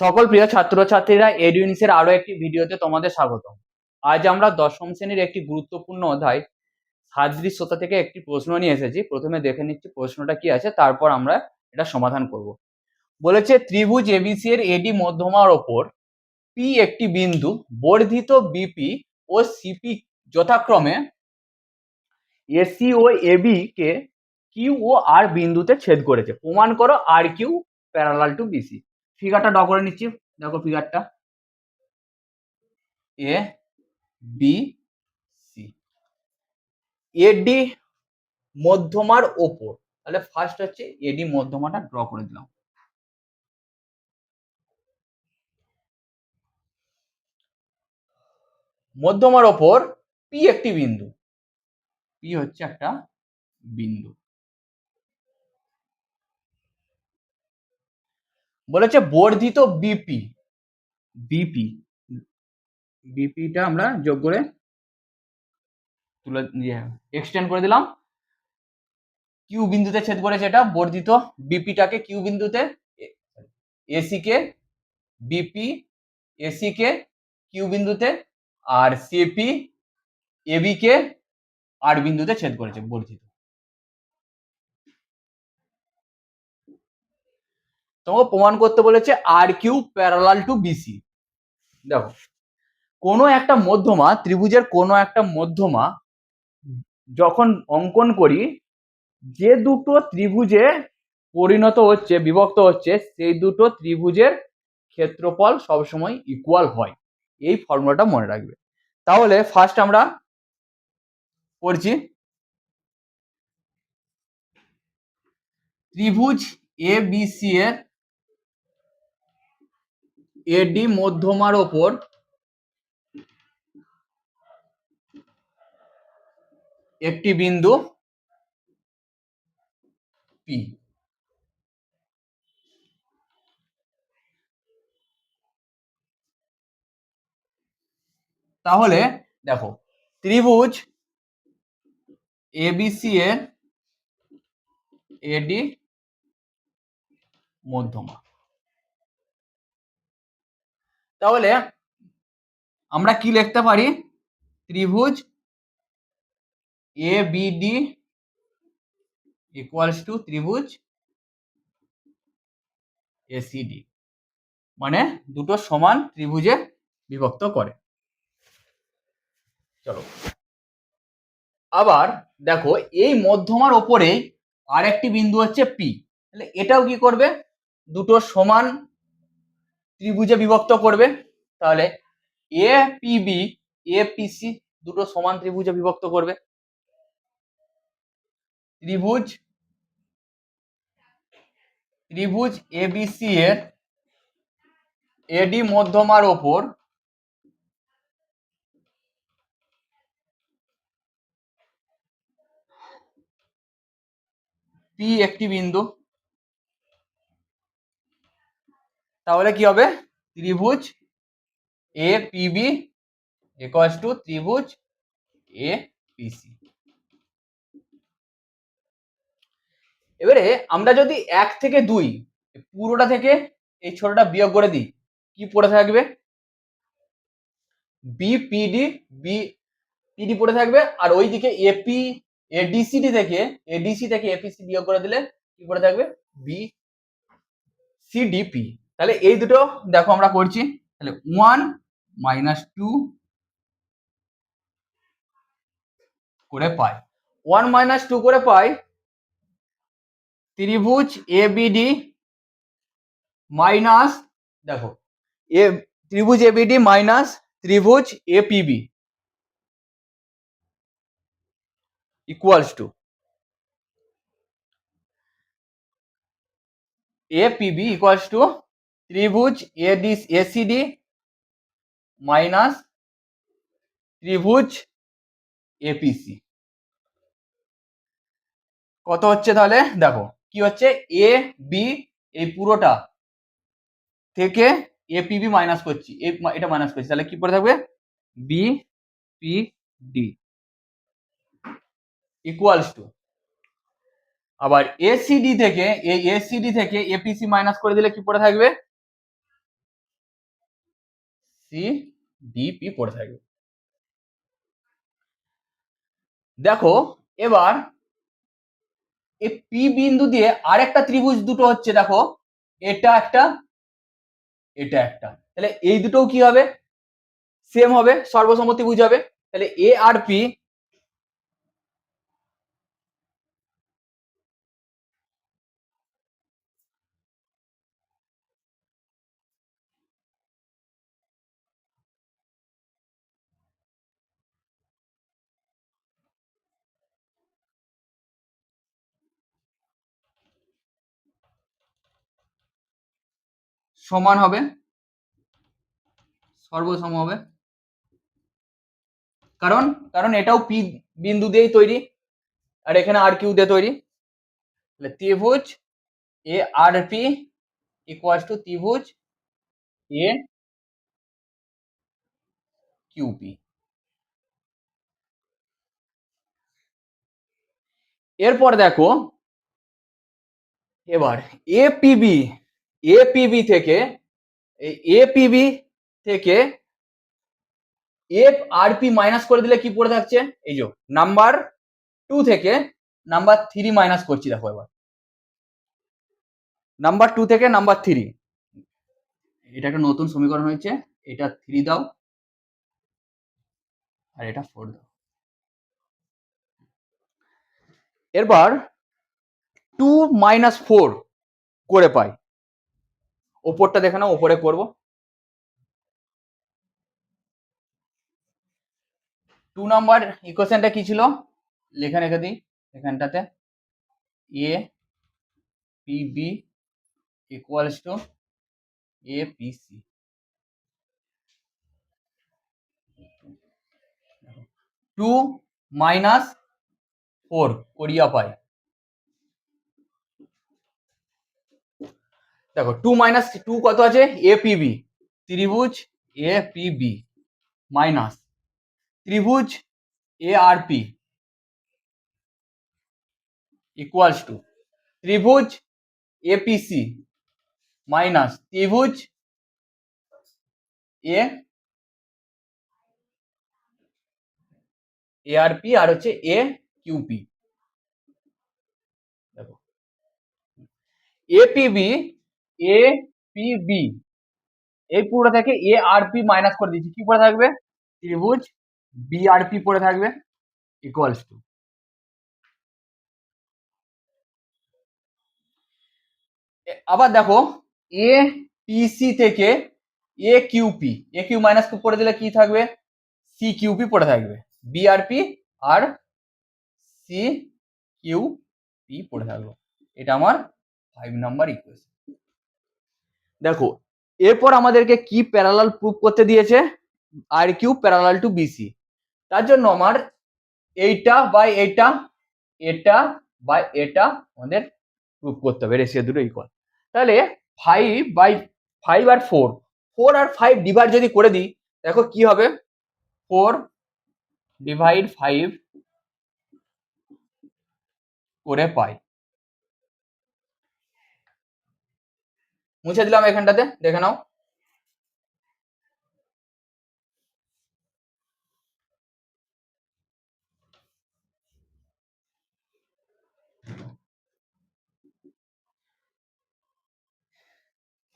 সকল প্রিয় ছাত্রছাত্রীরা এডুইনিসের আরও একটি ভিডিওতে তোমাদের স্বাগত আজ আমরা দশম শ্রেণির একটি গুরুত্বপূর্ণ অধ্যায় সাদৃশ্যতা থেকে একটি প্রশ্ন নিয়ে এসেছি। প্রথমে দেখে নিচ্ছি প্রশ্নটা কি আছে, তারপর আমরা এটা সমাধান করব। বলেছে, ত্রিভুজ এবিসি এর এডি মধ্যমার ওপর পি একটি বিন্দু, বর্ধিত বিপি ও সিপি যথাক্রমে এসি ও এবি কে কিউ ও আর বিন্দুতে ছেদ করেছে। প্রমাণ করো, R Q parallel to BC. ফিগারটা draw করে নিচ্ছি। দেখো ফিগারটা এ বি সি এডি মধ্যমার ওপর। তাহলে ফার্স্ট হচ্ছে এডি মধ্যমাটা ড্র করে দিলাম। মধ্যমার ওপর পি একটি বিন্দু। পি হচ্ছে একটা বিন্দু। বলেছে বর্ধিত বিপি বিপি বিপিটা আমরা যোগ করে তুলে এক্সটেন্ড করে দিলাম। কিউ বিন্দুতে ছেদ করেছে এটা, বর্ধিত বিপিটাকে কিউ বিন্দুতে এসি কে বিপি এসি কে কিউ বিন্দুতে, আর সিপি এবি কে আর বিন্দুতে ছেদ করেছে বর্ধিত। তোমাকে প্রমাণ করতে বলেছে R Q parallel to BC দেখো, কোনো একটা মধ্যমা, ত্রিভুজের কোনো একটা মধ্যমা যখন অঙ্কন করি, যে দুটো ত্রিভুজে পরিণত হচ্ছে, বিভক্ত হচ্ছে, সেই দুটো ত্রিভুজের ক্ষেত্রফল সবসময় ইকুয়াল হয়। এই ফর্মুলাটা মনে রাখবে। তাহলে ফার্স্ট আমরা করছি ত্রিভুজ এ বি সি এর এডি মধ্যমার ওপর একটি বিন্দু পি তাহলে দেখো ত্রিভুজ এবিসি এডি মধ্যমা। তাহলে আমরা কি লিখতে পারি? ত্রিভুজ এ বিডি ইকুয়ালস টু ত্রিভুজ এসিডি মানে দুটো সমান ত্রিভুজে বিভক্ত করে। চলো। আবার দেখো, এই মধ্যমার ওপরে আর একটি বিন্দু হচ্ছে পি তাহলে এটাও কি করবে? দুটো সমান ত্রিভুজে বিভক্ত করবে, তাহলে এ পিবি এ পিসি দুটো সমান ত্রিভুজে বিভক্ত করবে। ত্রিভুজ ত্রিভুজ এবিসি এর এডি মধ্যমার ওপর পি একটি বিন্দু তাহলে কি হবে? ত্রিভুজ এ পিবি ইকুয়ালস টু ত্রিভুজ এ পিসি এবারে আমরা যদি এক থেকে দুই, পুরোটা থেকে এই ছোটটা বিয়োগ করে দিই, কি পড়ে থাকবে? বিপিডি বি পিডি পড়ে থাকবে, আর ওইদিকে এপি এডিসিডি থেকে এডিসি থেকে এপিসি বিয়োগ করে দিলে কি পড়ে থাকবে? বি সিডিপি তাহলে এই দুটো দেখো আমরা করছি। তাহলে ওয়ান মাইনাস টু করে পাই। ওয়ান মাইনাস টু করে পাই, ত্রিভুজ এ বিডি মাইনাস দেখো এ ত্রিভুজ এ বিডি মাইনাস ত্রিভুজ A PB equals to A PB equals to ত্রিভুজ এডি এসিডি মাইনাস ত্রিভুজ এপিসি কত হচ্ছে তাহলে? দেখো, কি হচ্ছে? এ বি এই পুরোটা থেকে এ পিবি মাইনাস করছি। এটা মাইনাস করছি। তাহলে কি পড়ে থাকবে? B P D equals to আবার এসিডি থেকে, এই এসিডি থেকে এপিসি মাইনাস করে দিলে কি পড়ে থাকবে? সি পড়ে থাকবে। দেখো, এবার এই পি বিন্দু দিয়ে আরেকটা ত্রিভুজ দুটো হচ্ছে, দেখো, এটা একটা এটা একটা। তাহলে এই দুটোও কি হবে? সেম হবে, সর্বসম্মতি বুঝাবে তাহলে এ আর পি সমান হবে, সর্বসম হবে। কারণ কারণ এটাও পি বিন্দু দিয়েই তৈরি, আর এখানে আর কিউ দিয়ে তৈরি। ত্রিভুজ, A R P equal to ত্রিভুজ, এ কিউপি এরপর দেখো, এবার এপিবি এপিবি থেকে এপিবি থেকে এফ আর পি মাইনাস করে দিলে কি পড়ে থাকছে? এই যে নাম্বার টু থেকে নাম্বার থ্রি মাইনাস করছি, দেখো এবার। নাম্বার টু থেকে নাম্বার থ্রি এটা একটা নতুন সমীকরণ হয়েছে, এটা থ্রি দাও, আর এটা ফোর দাও। এরপর টু মাইনাস ফোর করে পাই। ওপরটা দেখে নাও, ওপরে করব। টু নাম্বার ইকুয়েশনটা কি ছিল? লেখা রেখে দিই এখানটাতে। A P B equals to A P C two minus four করিয়া পাই। দেখো টু মাইনাস টু কত আছে? এ পি বি ত্রিভুজ এ পি বি মাইনাস ত্রিভুজ A R P equals to ত্রিভুজ এপিসি মাইনাস ত্রিভুজ এ এআরপি আর হচ্ছে এ কিউপি দেখো। এপিবি এ পিবি এই পুরোটা থেকে এ আর পি মাইনাস করে দিচ্ছি কি পড়ে থাকবে? ত্রিভুজ বিআরপি পড়ে থাকবে ইকুয়ালস টু আবার দেখো এ পিসি থেকে A QP A Q minus করে দিলে কি থাকবে? সি কিউপি পড়ে থাকবে। বিআরপি আর সি কিউ পি পড়ে থাকল। এটা আমার ফাইভ নাম্বার ইকুয়েশন দেখো, এরপর আমাদেরকে কি প্যারালাল প্রুফ করতে দিয়েছে? R Q parallel to BC তার জন্য আমার এইটা বাই এটা এটা বাই এটা আমাদের প্রুফ করতে হবে রেশিও দুটো ইকুয়াল তাহলে ফাইভ বাই ফাইভ আর ফোর ফোর আর ফাইভ ডিভাইড যদি করে দিই, দেখো কি হবে? ফোর ডিভাইড ফাইভ করে পাই মুছে দিলাম এখানটাতে, দেখে নাও।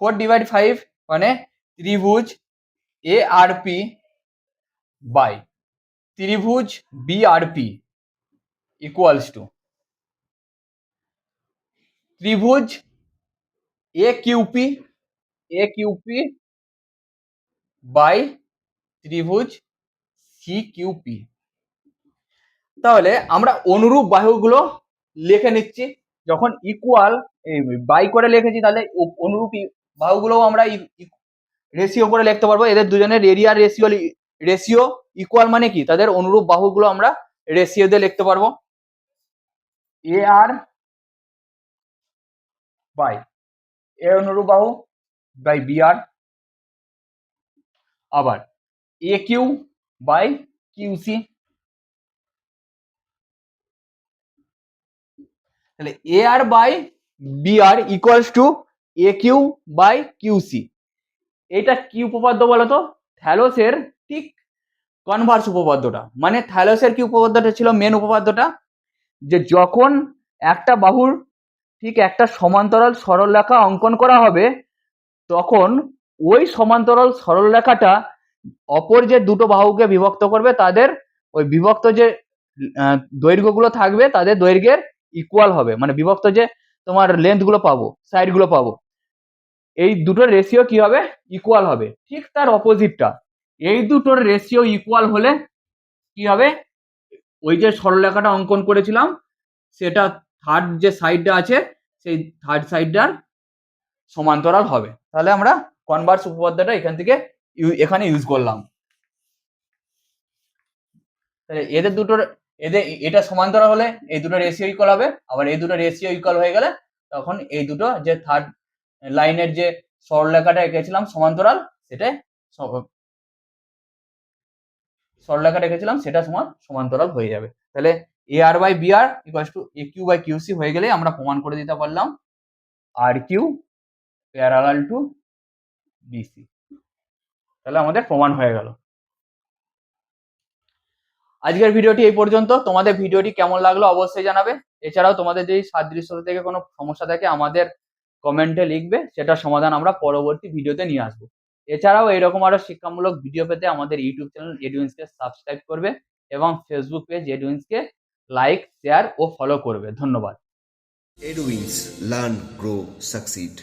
ফোর ডিভাইড ফাইভ মানে ত্রিভুজ এ আর পি বাই ত্রিভুজ B R P equals to ত্রিভুজ A QP A QP by ত্রিভুজ সি কিউপি তাহলে আমরা অনুরূপ বাহুগুলো লিখে নিচ্ছি। যখন ইকুয়াল বাই করে লিখেছি, তাহলে অনুরূপ বাহুগুলোও আমরা রেশিও করে লিখতে পারব। এদের দুজনের এরিয়ার রেশিও রেশিও ইকুয়াল মানে কি? তাদের অনুরূপ বাহুগুলো আমরা রেশিও দিয়ে লিখতে পারব। এ আর বাই এ অনুরূপ বাহু বাই বি আর আবার A Q by Q C. তাহলে A R by B R equals to A Q by Q C. এটা কি উপপাদ্য বলো তো? থ্যালোসের ঠিক কনভার্স উপপাদ্যটা। মানে থ্যালোসের কি উপপাদ্যটা ছিল? মেন উপপাদ্যটা। যে যখন একটা বাহুর ঠিক একটা সমান্তরাল সরলরেখা অঙ্কন করা হবে, তখন ওই সমান্তরাল সরলরেখাটা অপর যে দুটো বাহুকে বিভক্ত করবে, তাদের ওই বিভক্ত যে দৈর্ঘ্যগুলো থাকবে, তাদের দৈর্ঘ্যের ইকুয়াল হবে। মানে বিভক্ত যে তোমার লেন্থগুলো পাবো সাইডগুলো পাবো। এই দুটোর রেশিও কি হবে? ইকুয়াল হবে। ঠিক তার অপোজিটটা এই দুটোর রেশিও ইকুয়াল হলে কি হবে? ওই যে সরলরেখাটা অঙ্কন করেছিলাম, সেটা থার্ড যে সাইডটা আছে, সেই থার্ড সাইডটার সমান্তরাল হবে। তাহলে আমরা কনভার্স উপপাদ্যটা এখান থেকে এখানে ইউজ করলাম। তাহলে এদের দুটোর, এদের, এটা সমান্তরাল হলে এই দুটো রেশিও ইকুয়াল হবে, আবার এই দুটো রেশিও ইকুয়াল হয়ে গেলে তখন এই দুটো যে থার্ড লাইনের যে সরলরেখাটা এঁকেছিলাম সমান্তরাল সেটাই স- সরলরেখাটা এঁকেছিলাম, সেটা সমান, সমান্তরাল হয়ে যাবে। তাহলে A R by B R equal to A Q by Q C হয়ে গেলে আমরা প্রমাণ করে দিতে পারলাম। R Q parallel to BC তাহলে আমাদের প্রমাণ হয়ে গেল। আজকের ভিডিওটি এই পর্যন্ত। তোমাদের ভিডিওটি কেমন লাগল অবশ্যই জানাবে। এছাড়াও তোমাদের যদি সাদৃশ্য থেকে কোনো সমস্যা থাকে, আমাদের কমেন্টে লিখবে। সেটার সমাধান আমরা পরবর্তী ভিডিওতে নিয়ে আসব। এছাড়াও এরকম আরও শিক্ষামূলক ভিডিও পেতে আমাদের ইউটিউব চ্যানেল এডুইন্সকে সাবস্ক্রাইব করবে এবং ফেসবুক পেজ এডুইন্সকে লাইক শেয়ার ও ফলো করবে ধন্যবাদ Edwins Learn, Grow, Succeed.